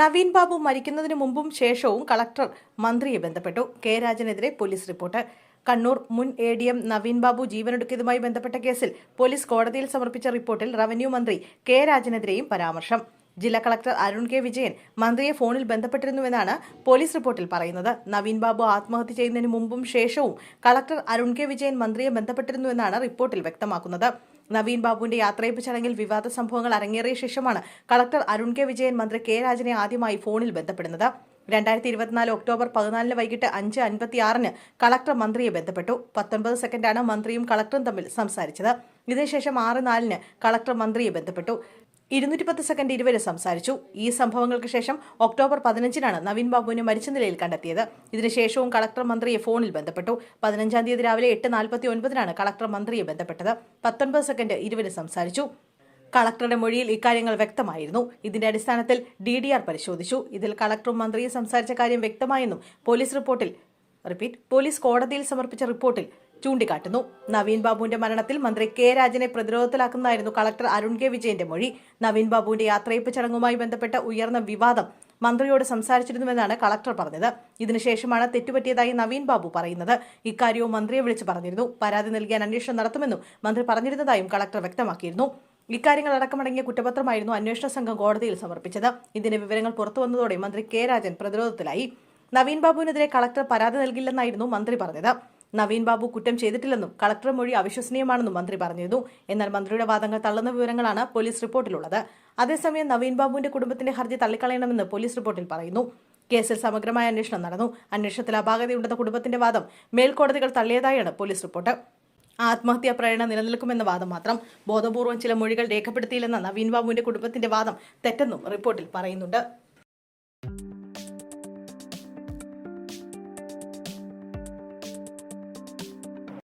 നവീൻ ബാബു മരിക്കുന്നതിന് മുമ്പും ശേഷവും കളക്ടർ മന്ത്രിയെ ബന്ധപ്പെട്ടു. കെ രാജനെതിരെ പോലീസ് റിപ്പോർട്ട്. കണ്ണൂർ മുൻ A D M Naveen Babu ജീവനൊടുക്കിയതുമായി ബന്ധപ്പെട്ട കേസിൽ പോലീസ് കോടതിയിൽ സമർപ്പിച്ച റിപ്പോർട്ടിൽ റവന്യൂ മന്ത്രി കെ രാജനെതിരെയും പരാമർശം. ജില്ലാ കളക്ടർ അരുൺ കെ വിജയൻ മന്ത്രിയെ ഫോണിൽ ബന്ധപ്പെട്ടിരുന്നുവെന്നാണ് പോലീസ് റിപ്പോർട്ടിൽ പറയുന്നത്. നവീൻ ബാബു ആത്മഹത്യ ചെയ്യുന്നതിന് മുമ്പും ശേഷവും കളക്ടർ അരുൺ കെ വിജയൻ മന്ത്രിയെ ബന്ധപ്പെട്ടിരുന്നുവെന്നാണ് റിപ്പോർട്ടിൽ വ്യക്തമാക്കുന്നത്. നവീൻ ബാബുവിന്റെ യാത്രയപ്പ് ചടങ്ങിൽ വിവാദ സംഭവങ്ങൾ അരങ്ങേറിയ ശേഷമാണ് കളക്ടർ അരുൺ കെ വിജയൻ മന്ത്രി കെ രാജനെ ആദ്യമായി ഫോണിൽ ബന്ധപ്പെടുന്നത്. രണ്ടായിരത്തി ഇരുപത്തിനാല് ഒക്ടോബർ പതിനാലിന് വൈകിട്ട് അഞ്ച് അൻപത്തിയാറിന് കളക്ടർ മന്ത്രിയെ ബന്ധപ്പെട്ടു. പത്തൊൻപത് സെക്കൻഡാണ് മന്ത്രിയും കളക്ടറും തമ്മിൽ സംസാരിച്ചത്. ഇതിനുശേഷം ആറ് നാലിന് കളക്ടർ മന്ത്രിയെ ബന്ധപ്പെട്ടു. ഇരുന്നൂറ്റി പത്ത് സെക്കൻഡ് ഇരുവരും സംസാരിച്ചു. ഈ സംഭവങ്ങൾക്ക് ശേഷം ഒക്ടോബർ പതിനഞ്ചിനാണ് നവീൻ ബാബുവിനെ മരിച്ച നിലയിൽ കണ്ടെത്തിയത്. ഇതിനുശേഷവും കളക്ടർ മന്ത്രിയെ ഫോണിൽ ബന്ധപ്പെട്ടു. പതിനഞ്ചാം തീയതി രാവിലെ എട്ട് നാൽപ്പത്തി ഒൻപതിനാണ് കളക്ടർ മന്ത്രിയെ ബന്ധപ്പെട്ടത്. പത്തൊൻപത് സെക്കൻഡ് ഇരുവരും സംസാരിച്ചു. കളക്ടറുടെ മൊഴിയിൽ ഇക്കാര്യങ്ങൾ വ്യക്തമായിരുന്നു. ഇതിന്റെ അടിസ്ഥാനത്തിൽ ഡി ഡി ആർ പരിശോധിച്ചു. ഇതിൽ കളക്ടറും മന്ത്രിയും സംസാരിച്ച കാര്യം വ്യക്തമായെന്നും പോലീസ് റിപ്പോർട്ടിൽ റിപ്പീറ്റ് പോലീസ് കോടതിയിൽ സമർപ്പിച്ച റിപ്പോർട്ടിൽ ചൂണ്ടിക്കാട്ടുന്നു. നവീൻ ബാബുവിന്റെ മരണത്തിൽ മന്ത്രി കെ രാജനെ പ്രതിരോധത്തിലാക്കുന്നതായിരുന്നു കളക്ടർ അരുൺ കെ വിജയന്റെ മൊഴി. നവീൻ ബാബുവിന്റെ യാത്രയപ്പ് ചടങ്ങുമായി ബന്ധപ്പെട്ട ഉയർന്ന വിവാദം മന്ത്രിയോട് സംസാരിച്ചിരുന്നുവെന്നാണ് കളക്ടർ പറഞ്ഞത്. ഇതിനുശേഷമാണ് തെറ്റുപറ്റിയതായി നവീൻ ബാബു പറയുന്നത്. ഇക്കാര്യവും മന്ത്രിയെ വിളിച്ചു പറഞ്ഞിരുന്നു. പരാതി നൽകിയാൻ അന്വേഷണം നടത്തുമെന്നും മന്ത്രി പറഞ്ഞിരുന്നതായും കളക്ടർ വ്യക്തമാക്കിയിരുന്നു. ഇക്കാര്യങ്ങൾ അടക്കമടങ്ങിയ കുറ്റപത്രമായിരുന്നു അന്വേഷണ സംഘം കോടതിയിൽ സമർപ്പിച്ചത്. ഇതിന്റെ വിവരങ്ങൾ പുറത്തുവന്നതോടെ മന്ത്രി കെ രാജൻ പ്രതിരോധത്തിലായി. നവീൻ ബാബുവിനെതിരെ കളക്ടർ പരാതി നൽകില്ലെന്നായിരുന്നു മന്ത്രി പറഞ്ഞത്. നവീൻ ബാബു കുറ്റം ചെയ്തിട്ടില്ലെന്നും കളക്ടർ മൊഴി അവിശ്വസനീയമാണെന്നും മന്ത്രി പറഞ്ഞിരുന്നു. എന്നാൽ മന്ത്രിയുടെ വാദങ്ങൾ തള്ളുന്ന വിവരങ്ങളാണ് പോലീസ് റിപ്പോർട്ടിലുള്ളത്. അതേസമയം നവീൻ ബാബുവിന്റെ കുടുംബത്തിന്റെ ഹർജി തള്ളിക്കളയണമെന്ന് പോലീസ് റിപ്പോർട്ടിൽ പറയുന്നു. കേസിൽ സമഗ്രമായ അന്വേഷണം നടന്നു. അന്വേഷണത്തിൽ അപാകതയുണ്ടെന്ന കുടുംബത്തിന്റെ വാദം മേൽക്കോടതികൾ തള്ളിയതായാണ് പോലീസ് റിപ്പോർട്ട്. ആത്മഹത്യാ പ്രേരണ നിലനിൽക്കുമെന്ന വാദം മാത്രം ബോധപൂർവം ചില മൊഴികൾ രേഖപ്പെടുത്തിയില്ലെന്ന നവീൻ ബാബുവിന്റെ കുടുംബത്തിന്റെ വാദം തെറ്റെന്നും റിപ്പോർട്ടിൽ പറയുന്നുണ്ട്.